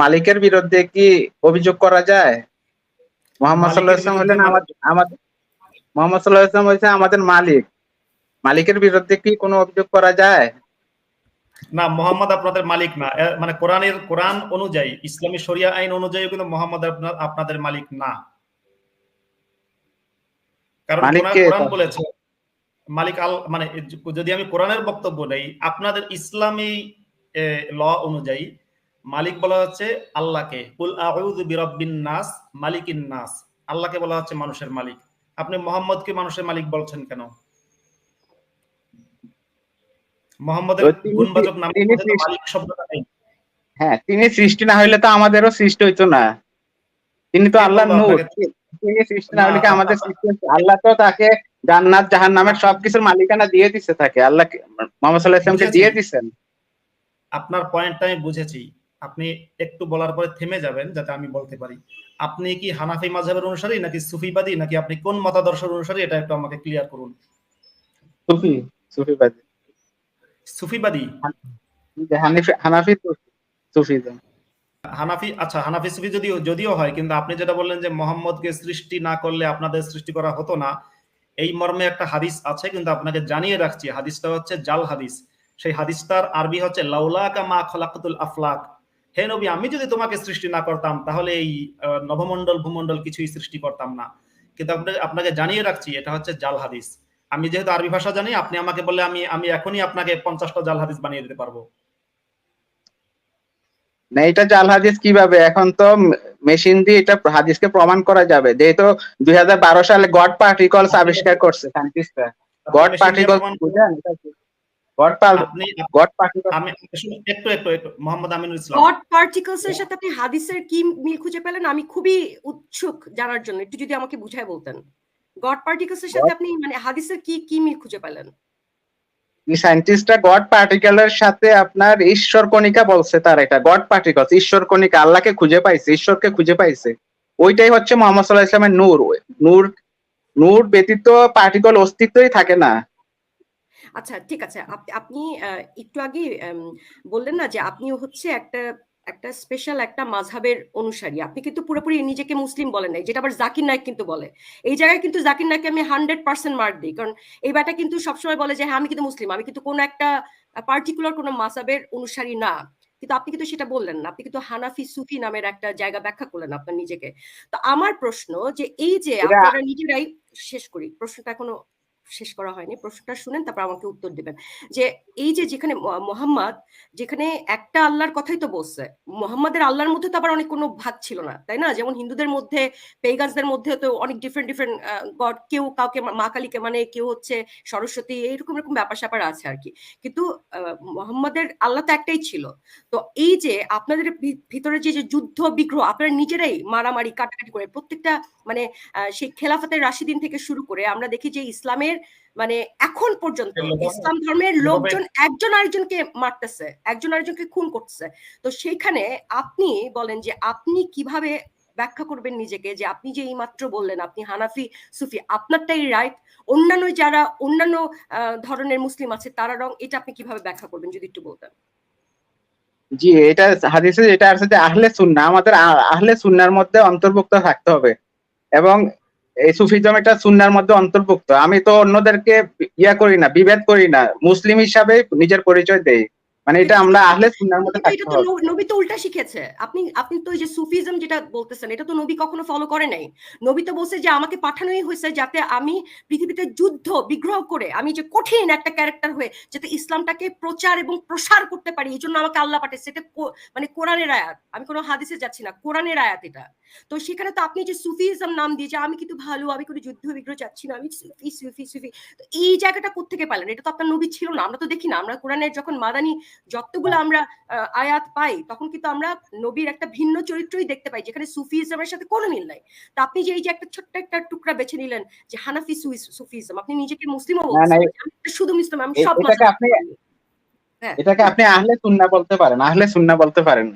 মালিকের বিরুদ্ধে কি অভিযোগ করা যায়? মোহাম্মদ হলেন আমাদের মোহাম্মদ আমাদের মালিক। মালিকের বিরুদ্ধে কি কোনো অভিযোগ করা যায়? না মোহাম্মদ আপনাদের মালিক না। মানে কোরআনের কোরআন অনুযায়ী ইসলামী শরিয়া আইন অনুযায়ী কিন্তু মোহাম্মদ আপনার আপনাদের মালিক না। কারণ কোরআন? বলেছে মালিক আল মানে যদি আমি কোরআনের বক্তব্য নেই আপনাদের ইসলামী ল অনুযায়ী মালিক বলা হচ্ছে আল্লাহকে। কুল আউযু বিরাব্বিন নাস মালিকিন নাস। আল্লাহকে বলা হচ্ছে মানুষের মালিক। আপনি মোহাম্মদকে মানুষের মালিক বলছেন কেন? মোহাম্মদের গুণবাচক নাম মালিক শব্দটা নেই। হ্যাঁ তিনি সৃষ্টি না হইলে তো আমাদেরও সৃষ্টি হইতো না। তিনি তো আল্লাহ নূর। তিনি সৃষ্টি না হলে কি আমাদের সৃষ্টি? আল্লাহ তো তাকে জান্নাত জাহান্নামের সবকিছুর মালিকানা দিয়ে দিছে তাকে। আল্লাহ মোহাম্মদ ইসলামকে বুঝেছি। দিয়ে দিছেন? আপনার পয়েন্টটা আমি বুঝেছি। আপনি একটু বলার পরে থেমে যাবেন যাতে আমি বলতে পারি। আপনি কি হানাফি মাযহাবের অনুসারী নাকি সুফিবাদী? নাকি আপনি কোন মতাদর্শের অনুসারী? এটা একটু আমাকে ক্লিয়ার করুন। সুফি সুফিবাদী। সুফিবাদী? হানাফি সুফিজম হানাফি আচ্ছা হানাফি সুফি যদিও যদিও হয় কিন্তু আপনি যেটা বললেন যে মোহাম্মদকে সৃষ্টি না করলে আপনাদের সৃষ্টি করা হতো না এই মর্মে একটা হাদিস আছে কিন্তু আপনাকে জানিয়ে রাখছি হাদিসটা হচ্ছে জাল হাদিস। সেই হাদিসটার আরবি হচ্ছে লাউলাকা মা খলাকাতুল আফলাক। হে নবী আমি যদি তোমাকে সৃষ্টি না করতাম তাহলে এই আহ, নভমণ্ডল ভূমণ্ডল কিছুই সৃষ্টি করতাম না। কিন্তু আপনাকে জানিয়ে রাখছি এটা হচ্ছে জাল হাদিস। আমি যেহেতু আরবি ভাষা জানি আপনি আমাকে বললে আমি আমি এখনই আপনাকে পঞ্চাশটা জাল হাদিস বানিয়ে দিতে পারব। না এটা জাল হাদিস কীভাবে? এখন তো মেশিন দিয়ে এটা হাদিসকে প্রমাণ করা যাবে। যেহেতু দুই হাজার বারো সালে গড পার্টিকলস আবিষ্কার করছে সায়েন্টিস্টরা গড machine দিয়ে পার্টিকল প্রমাণ- বুঝেন? গড আপনি গড পার্টিকল আমি একটু একটু একটু। মোহাম্মদ আমিনুল ইসলাম। গড পার্টিকলস এর সাথে আপনি হাদিসের কি মিল খুঁজে পেলেন? আমি খুবই উৎসুক জানার জন্য। একটু যদি আমাকে বুঝায় বলতেন। গড পার্টিকলস এর সাথে আপনি মানে হাদিসের কি কি মিল খুঁজে পেলেন? সায়েন্টিস্টরা গড পার্টিকেলের সাথে আপনার ঈশ্বর কণিকা বলছে তার এটা। গড পার্টিকলস ঈশ্বর কণিকা। আল্লাহকে খুঁজে পাইছে ঈশ্বরকে খুঁজে পাইছে। ওইটাই হচ্ছে মোহাম্মদ সাল্লাহ ইসলামের নূর। নূর নূর ব্যতীত পার্টিকল অস্তিত্বই থাকে না। আচ্ছা ঠিক আছে। আপনি একটু আগে বললেন না যে আপনি হচ্ছে একটা একটা স্পেশাল একটা মাঝহাবের অনুসারী। আপনি কিন্তু পুরোপুরি নিজেকে মুসলিম বলেন নাই যেটা আবার জাকির নায়ক কিন্তু বলে। এই জায়গায় কিন্তু জাকির নায়ককে আমি হান্ড্রেড পার্সেন্ট মার্ক দিই। কারণ এই ব্যাটা কিন্তু সবসময় বলে যে হ্যাঁ আমি কিন্তু মুসলিম আমি কিন্তু কোনো একটা পার্টিকুলার কোনো মাঝহাবের অনুসারী না। কিন্তু আপনি কিন্তু সেটা বললেন না। আপনি কিন্তু হানাফি সুফি নামের একটা জায়গা ব্যাখ্যা করলেন আপনার নিজেকে। তো আমার প্রশ্ন যে এই যে আপনারা নিজেরাই শেষ করি প্রশ্নটা এখনও শেষ করা হয়নি। প্রশ্নটা শুনেন, তারপর আমাকে উত্তর দিবেন। যে এই যে যেখানে মোহাম্মদ, যেখানে একটা আল্লাহর কথাই তো বলছে, মোহাম্মদের আল্লাহর মধ্যে তো আবার অনেক কোনো ভাগ ছিল না, তাই না? যেমন হিন্দুদের মধ্যে, পেগানসদের মধ্যে তো অনেক ডিফারেন্ট ডিফারেন্ট গড, কেউ কাউকে মা- কালীকে মানে কেউ হচ্ছে সরস্বতী এইরকম এরকম ব্যাপার স্যাপার আছে আর কি। কিন্তু মোহাম্মদের আল্লাহ তো একটাই ছিল। তো এই যে আপনাদের ভিতরে যে যে যুদ্ধ, বিগ্রহ, আপনারা নিজেরাই মারামারি, কাটাকাটি করে প্রত্যেকটা মানে সেই খেলাফতের রাশিদিন থেকে শুরু করে আমরা দেখি যে ইসলামের মানে এখন পর্যন্ত ইসলাম ধর্মের লোকজন একজন আরেকজনকে মারতেছে একজন আরেকজনকে খুন করতেছে। তো সেইখানে আপনি বলেন যে আপনি কীভাবে ব্যাখ্যা করবেন নিজেকে যে আপনি যে এইমাত্র বললেন আপনি হানাফি সুফি আপনারটাই রাইট অন্যান্য যারা অন্যান্য আহ, ধরনের মুসলিম আছে তারা রং এটা আপনি কীভাবে ব্যাখ্যা করবেন যদি একটু বলতেন? জি এটা হাদিসে এটা আছে যে আহলে সুন্নাহ আমাদের আহলে সুন্নার মধ্যে অন্তর্ভুক্ত থাকতে হবে। এবং এই সুফিজম এটা সুন্নার মধ্যে অন্তর্ভুক্ত। আমি তো অন্যদেরকে ইয়া করি না, বিভেদ করি না। মুসলিম হিসাবে নিজের পরিচয় দেই। মানে এটা আমরা আহলে মধ্যে থাকতে এটা তো হবে। নবী- তো উল্টা শিখেছে। আপনি আপনি তো যে সুফিজম যেটা বলতেছেন এটা তো নবী কখনো ফলো করে নাই। নবী তো বলছে যে আমাকে পাঠানোই হয়েছে যাতে আমি পৃথিবীতে যুদ্ধ বিগ্রহ করে আমি যে কঠিন একটা ক্যারেক্টার হয়ে যাতে ইসলামটাকে প্রচার এবং প্রসার করতে পারি এই জন্য আমাকে আল্লাহ পাঠিয়েছে এটা মানে কোরআনের আয়াত। আমি কোনো হাদিসে যাচ্ছি না কোরআনের আয়াত এটা। তো সেখানে তো আপনি যে সুফিজম নাম দিয়ে যে আমি কিন্তু ভালো আমি কোনো যুদ্ধ বিগ্রহ চাচ্ছি না আমি সুফি সুফি সুফি। তো এই জায়গাটা কোথেকে পেলেন এটা তো আপনার নবী ছিল না আমরা তো দেখি না। আমরা কোরআনের যখন মাদানি যতগুলো আমরা আহ, আয়াত পাই তখন কিন্তু আমরা নবীর একটা ভিন্ন চরিত্রই দেখতে পাই যেখানে সুফিজমের সাথে কোনো মিল নাই। তা আপনি যে এই যে একটা ছোট্ট একটা টুকরা বেছে নিলেন যে হানাফি সুই- সুফিজম আপনি নিজেকে মুসলিমও বলছেন শুধু মুসলিম আমি সব এটাকে আপনি- হ্যাঁ। এটাকে আপনি আহলে সুন্নাহ বলতে পারেন আহলে সুন্নাহ বলতে পারেন।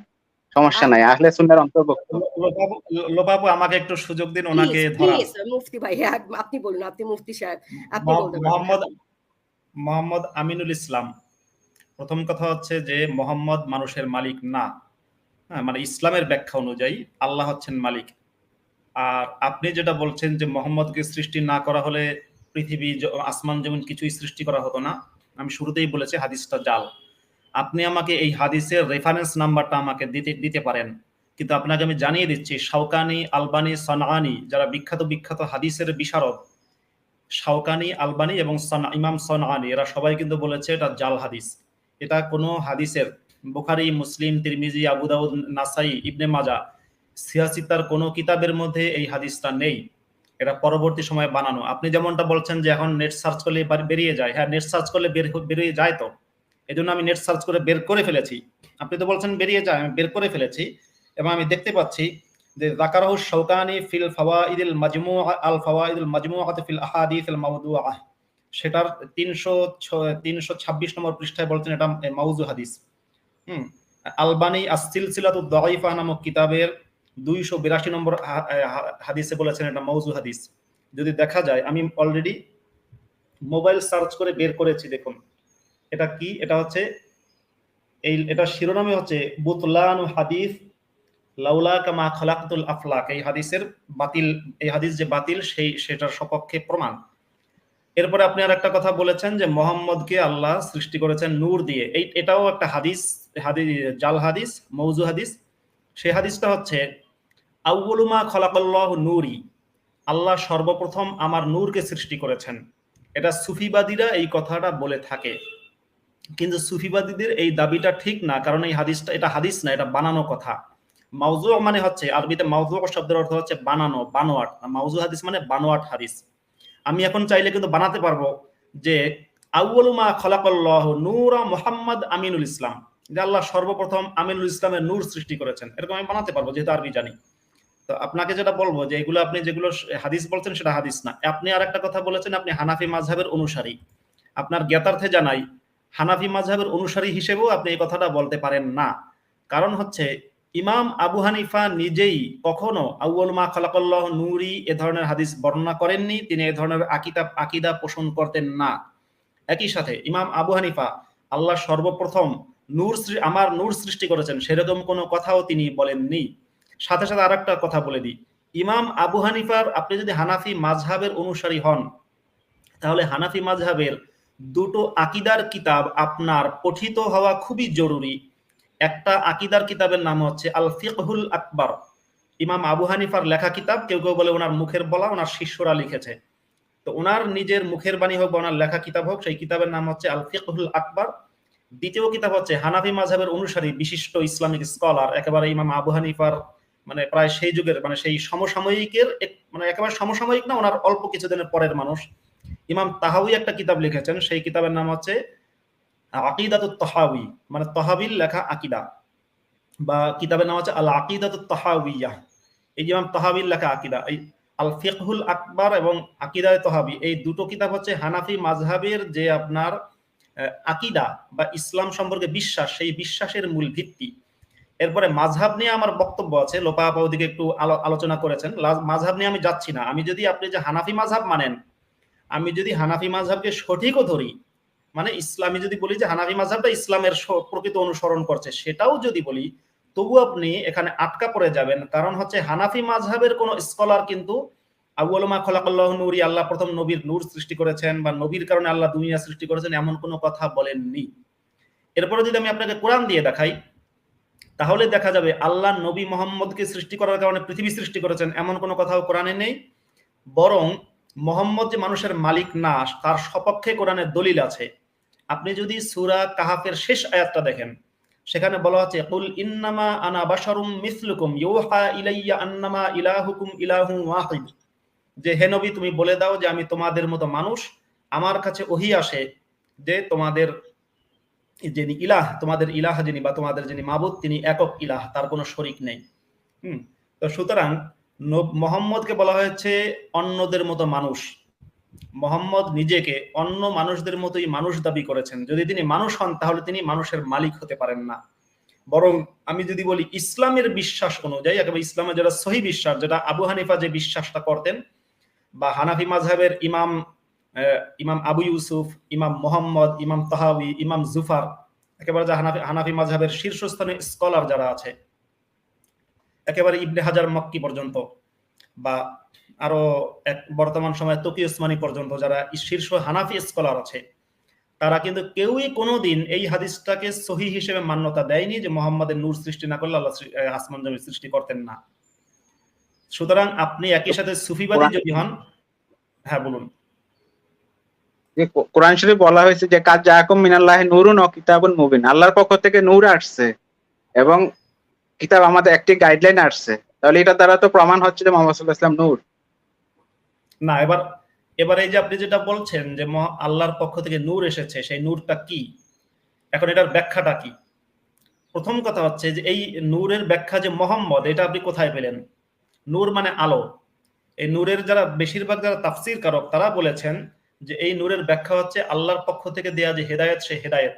সমস্যা নাই আহলে সুন্নার অন্তর্ভুক্ত। লোবাবু লোবাবু আমাকে একটু সুযোগ দিন ওনাকে ধরা মুফতি ভাই হ্যাঁ, আপনি বলুন আপনি মুফতি সাহেব আপনি বলতে মোহাম্মদ মোহাম্মদ আমিনুল ইসলাম। প্রথম কথা হচ্ছে যে মোহাম্মদ মানুষের মালিক না। হ্যাঁ মানে ইসলামের ব্যাখ্যা অনুযায়ী আল্লাহ হচ্ছেন মালিক। আর আপনি যেটা বলছেন যে মোহাম্মদকে সৃষ্টি না করা হলে পৃথিবী আসমান যেমন কিছুই সৃষ্টি করা হতো না, আমি শুরুতেই বলেছি হাদিসটা জাল। আপনি আমাকে এই হাদিসের রেফারেন্স নাম্বারটা আমাকে দিতে দিতে পারেন। কিন্তু আপনাকে আমি জানিয়ে দিচ্ছি, শাওকানি, আলবানি, সনআনি, যারা বিখ্যাত বিখ্যাত হাদিসের বিশারদ, শাওকানি, আলবানি এবং সন- ইমাম সনআনি, এরা সবাই কিন্তু বলেছে এটা জাল হাদিস। এটা কোনো হাদিসের, বুখারি, মুসলিম, তিরমিজি, আবু দাউদ, নাসাই, ইবনে মাজা সিয়াসিতার কোনো কিতাবের মধ্যে এই হাদিসটা নেই। এটা পরবর্তী সময়ে বানানো। আপনি যেমনটা বলছেন যে এখন নেট সার্চ করলে বার- বেরিয়ে যায়। হ্যাঁ নেট সার্চ করলে বের বেরিয়ে যায় তো। এই জন্য আমি নেট সার্চ করে বের করে ফেলেছি। আপনি তো বলছেন বেরিয়ে যায়, আমি বের করে ফেলেছি। এবং আমি দেখতে পাচ্ছি যে জাকারাহু শৌকানি ফিল ফাওয়াইদুল মাজমু আল ফাওয়াইদুল মাজমুআত ফিল আহাদিস আল মাওদুআহ সেটার তিনশো তিনশো ছাব্বিশ নম্বর পৃষ্ঠায় বলছেন এটা মাউজু হাদিস। হুম, আলবানি আসিলসিলাতু দাইফা নামক কিতাবের দুইশো বিরাশি নম্বর হাদিসে বলেছেন এটা মৌজু হাদিস। যদি দেখা যায়, আমি অলরেডি মোবাইল সার্চ করে বের করেছি, দেখুন। এটা কি? এটা হচ্ছে এই, এটা শিরোনামে হচ্ছে বুতলান হাদিস লাউলা কামা খালাকাতুল আফলাক। এই হাদিসের বাতিল, এই হাদিস যে বাতিল, সেই, সেটার সপক্ষে প্রমাণ। এরপরে আপনি আর একটা কথা বলেছেন যে মোহাম্মদকে আল্লাহ সৃষ্টি করেছেন নূর দিয়ে। এই এটাও একটা হাদিস হাদিস, জাল হাদিস, মৌজু হাদিস। সেই হাদিসটা হচ্ছে আউ্বলুমা খলাকাল্লাহ নূরি আল্লাহ সর্বপ্রথম আমার নূরকে সৃষ্টি করেছেন। এটা সুফিবাদীরা এই কথাটা বলে থাকে। কিন্তু সুফিবাদীদের এই দাবিটা ঠিক না, কারণ এই হাদিসটা এটা হাদিস না, এটা বানানো কথা। মাউজু মানে হচ্ছে, আরবিতে মাউজু শব্দের অর্থ হচ্ছে বানানো, বানোয়াট। মাউজু হাদিস মানে বানোয়াট হাদিস। আমি এখন চাইলে কিন্তু বানাতে পারব যে আউ্বলুমা খলাকাল্লাহ নূরা মোহাম্মদ আমিনুল ইসলাম। যে আল্লাহ সর্বপ্রথম আমিনুল ইসলামের নূর সৃষ্টি করেছেন। এরকম আমি বানাতে পারব, যেহেতু আরবি জানি। তো আপনাকে যেটা বলব যে এগুলো আপনি যেগুলো হাদিস বলছেন সেটা হাদিস না। আপনি আর একটা কথা বলেছেন, আপনি হানাফি মাঝহের অনুসারী। আপনার জ্ঞাতার্থে জানাই, হানাফি মাঝহের অনুসারী হিসেবেও আপনি এই কথাটা বলতে পারেন না। কারণ হচ্ছে ইমাম আবু হানিফা নিজেই কখনো আউ্ল মা খালাকাল্লাহ নুরি এ ধরনের হাদিস বর্ণনা করেননি, তিনি এ ধরনের আকিদা আকিদা পোষণ করতেন না। একই সাথে ইমাম আবু হানিফা আল্লাহ সর্বপ্রথম নূর আমার নূর সৃষ্টি করেছেন, সেরকম কোনো কথাও তিনি বলেননি। সাথে সাথে আরেকটা কথা বলে দিই, ইমাম আবু হানিফার আপনি যদি হানাফি মাঝহাবের অনুসারী হন, তাহলে হানাফি মাঝহাবের দুটো আকিদার কিতাব আপনার পঠিত হওয়া খুবই জরুরি। একটা আকিদার কিতাবের নাম হচ্ছে আল ফিকহুল আকবর। ইমাম আবু হানিফার লেখা কিতাব, কেউ কেউ বলে ওনার মুখের বলা, ওনার শিষ্যরা লিখেছে। তো ওনার নিজের মুখের বাণী হোক বা ওনার লেখা কিতাব হোক, সেই কিতাবের নাম হচ্ছে আল ফিকহুল আকবর। দ্বিতীয় কিতাব হচ্ছে হানাফি মাঝহের অনুসারী, বিশিষ্ট ইসলামিক স্কলার, একেবারে ইমাম আবু হানিফার মানে প্রায় সেই যুগের মানে সেই সমসাময়িকের মানে একেবারে সমসাময়িক না, ওনার অল্প কিছুদিনের পরের মানুষ। ইমাম তাহাউই একটা কিতাব লিখেছেন, সেই কিতাবের নাম হচ্ছে আকিদাতুত তাহাউই মানে তহাবিল লেখা আকিদা। বা কিতাবের নাম হচ্ছে আল আকিদাতুত তাহাউইয়া এই যে ইমাম তাহাবিল লেখা আকিদা, এই আল ফিকহুল আকবর এবং আকিদায় তহাবি, এই দুটো কিতাব হচ্ছে হানাফি মাযহাবের যে আপনার আকিদা বা ইসলাম সম্পর্কে বিশ্বাস, সেই বিশ্বাসের মূল ভিত্তি। এরপরে মাঝহাব নিয়ে আমার বক্তব্য আছে লোপা ওদিকে একটু আলো- আলোচনা করেছেন। মাঝহাব নিয়ে আমি যাচ্ছি না। আমি যদি আপনি যে হানাফি মাঝহাব মানেন, আমি যদি হানাফি মাঝহাবকে সঠিকও ধরি মানে ইসলামী যদি বলি যে হানাফি মাঝহাবটা ইসলামের প্রকৃত অনুসরণ করছে, সেটাও যদি বলি তবু আপনি এখানে আটকা পড়ে যাবেন। কারণ হচ্ছে হানাফি মাঝহাবের কোন স্কলার কিন্তু আবু আবুলমা খলাকাল্লাহ নূরি, আল্লাহ প্রথম নবীর নূর সৃষ্টি করেছেন বা নবীর কারণে আল্লাহ দুনিয়া সৃষ্টি করেছেন এমন কোনো কথা বলেননি। এরপরে যদি আমি আপনাকে কোরআন দিয়ে দেখাই, তাহলে দেখা যাবে আল্লাহ নবী মোহাম্মদকে সৃষ্টি করার কারণে পৃথিবী সৃষ্টি করেছেন এমন কোনো কথাও কোরআনে নেই। বরং মোহাম্মদ যে মানুষের মালিক না, তার সপক্ষে কোরআনের দলিল আছে। আপনি যদি সুরা কাহাফের শেষ আয়াতটা দেখেন, সেখানে বলা হচ্ছে, কুল ইন্নামা আনা বাশারুম মিসলুকুম, ইউহা ইলাইয়া আন্নামা ইলাহুকুম ইলাহু ওয়াহিদ। যে, হে নবী, তুমি বলে দাও যে, আমি তোমাদের মতো মানুষ, আমার কাছে ওহি আসে যে, তোমাদের যিনি ইলাহ, তোমাদের ইলাহ যিনি বা তোমাদের যিনি মাবুদ, তিনি একক ইলাহ, তার কোনো শরিক নেই। হুম, তো সুতরাং মোহাম্মদকে বলা হয়েছে অন্যদের মতো মানুষ। মোহাম্মদ নিজেকে অন্য মানুষদের মতোই মানুষ দাবি করেছেন। যদি তিনি মানুষ হন, তাহলে তিনি মানুষের মালিক হতে পারেন না। বরং আমি যদি বলি, ইসলামের বিশ্বাস অনুযায়ী একেবারে ইসলামের যেটা সহি বিশ্বাস, যেটা আবু হানিফা যে বিশ্বাসটা করতেন, বা হানাফি মাযহাবের ইমাম ইমাম আবু ইউসুফ, ইমাম মোহাম্মদ, ইমাম তাহাবি ইমাম জুফার, একেবারে যে হানাফি হানাফি মাযহাবের শীর্ষস্থানীয় স্কলার যারা আছে, একেবারে ইবনে হাজার মক্কি পর্যন্ত বা আরও এক বর্তমান সময়ে তকি ওসমানী পর্যন্ত যারা শীর্ষ হানাফি স্কলার আছে, তারা কিন্তু কেউই কোনোদিন এই হাদিসটাকে সহি হিসেবে মান্যতা দেয়নি যে মোহাম্মদের নূর সৃষ্টি না করলে আল্লাহ আসমান জমি সৃষ্টি করতেন না। সুতরাং আপনি একই সাথে সুফিবাদী যদি হন হ্যাঁ বলুন। যে কোরআন শরীফ বলা হয়েছে যে, কাজ জাহাকুম মিনাল্লাহ নুরুন ও কিতাবুন মুবিন। আল্লাহর পক্ষ থেকে নূর আসছে এবং কিতাব আমাদের একটি গাইডলাইন আসছে। তাহলে এটা দ্বারা তো প্রমাণ হচ্ছে যে মোহাম্মদ সাল্লাহ নূর। না, এবার এবার এই যে আপনি যেটা বলছেন যে আল্লাহর পক্ষ থেকে নূর এসেছে, সেই নূরটা কি? এখন এটার ব্যাখ্যাটা কি? প্রথম কথা হচ্ছে যে এই নূরের ব্যাখ্যা যে মোহাম্মদ, এটা আপনি কোথায় পেলেন? নূর মানে আলো। এই নূরের যারা, বেশিরভাগ যারা তাফসির কারক তারা বলেছেন যে এই নূরের ব্যাখ্যা হচ্ছে আল্লাহর পক্ষ থেকে দেয়া যে হেদায়েত সে হেদায়েত।